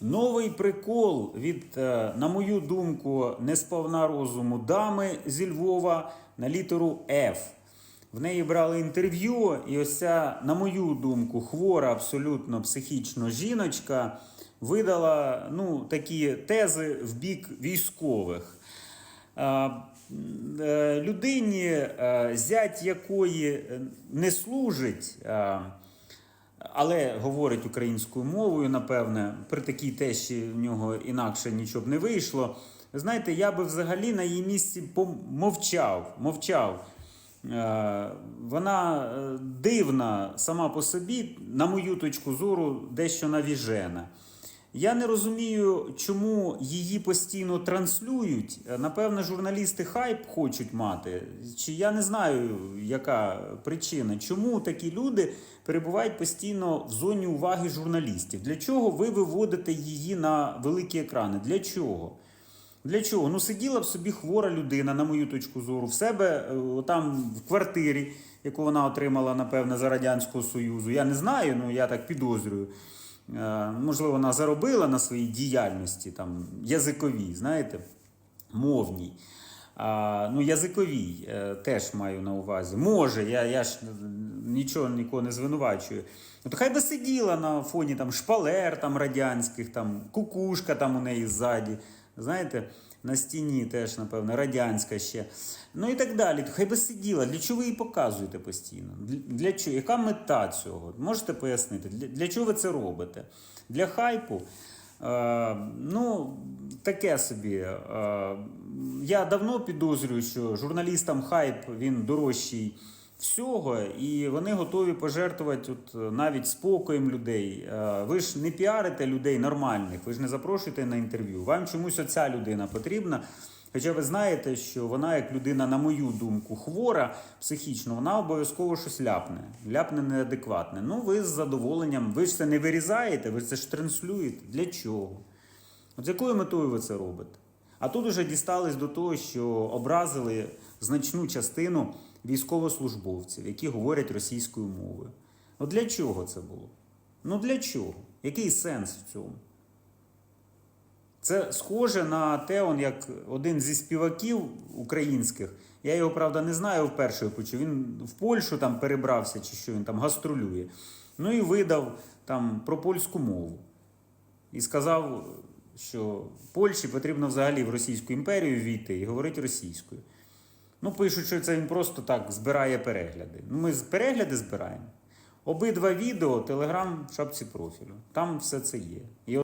Новий прикол від, е, на мою думку, несповна розуму дами зі Львова на літеру F. В неї брали інтерв'ю, і ось ця, на мою думку, хвора абсолютно психічно жіночка видала ну, такі тези в бік військових. Е, Людині, е, зять якої не служить, але говорить українською мовою, напевне, при такій тещі в нього інакше нічого б не вийшло. Знаєте, я би взагалі на її місці помовчав, мовчав. Е, Вона е, дивна сама по собі, на мою точку зору, дещо навіжена. Я не розумію, чому її постійно транслюють. Е, Напевно, журналісти хайп хочуть мати. Чи я не знаю, яка причина, чому такі люди перебувають постійно в зоні уваги журналістів. Для чого ви виводите її на великі екрани? Для чого? Для чого? Ну сиділа б собі хвора людина, на мою точку зору, в себе е, там в квартирі, яку вона отримала, напевне, за Радянського Союзу. Я не знаю, ну я так підозрюю. Е, Можливо, вона заробила на своїй діяльності там язиковій, знаєте, мовній. А, ну, язиковій е, теж маю на увазі. Може, я, я ж нічого нікого не звинувачую. Ну, то хай би сиділа на фоні там шпалер там, радянських, там, кукушка там у неї ззаді. Знаєте, на стіні теж, напевно, радянська ще. Ну і так далі. Хай би сиділа. Для чого ви її показуєте постійно? Для, чого? Яка мета цього? Можете пояснити? Для, для чого ви це робите? Для хайпу? Е, ну, таке собі. Е, я давно підозрюю, що журналістам хайп він дорожчий всього, і вони готові пожертвувати от, е, навіть спокоєм людей. Е, Ви ж не піарите людей нормальних, ви ж не запрошуєте на інтерв'ю. Вам чомусь оця людина потрібна. Хоча ви знаєте, що вона, як людина, на мою думку, хвора психічно, вона обов'язково щось ляпне, ляпне неадекватне. Ну, ви з задоволенням, ви ж це не вирізаєте, ви це ж транслюєте. Для чого? От з якою метою ви це робите? А тут уже дістались до того, що образили значну частину військовослужбовців, які говорять російською мовою. От для чого це було? Ну для чого? Який сенс в цьому? Це схоже на те, он, як один зі співаків українських. Я його, правда, не знаю вперше почув. Він в Польщу там перебрався, чи що він там гастролює. Ну і видав там про польську мову. І сказав, що Польщі потрібно взагалі в Російську імперію війти і говорити російською. Ну, пишуть, що це він просто так збирає перегляди. Ну, ми перегляди збираємо. Обидва відео, телеграм в шапці профілю. Там все це є. І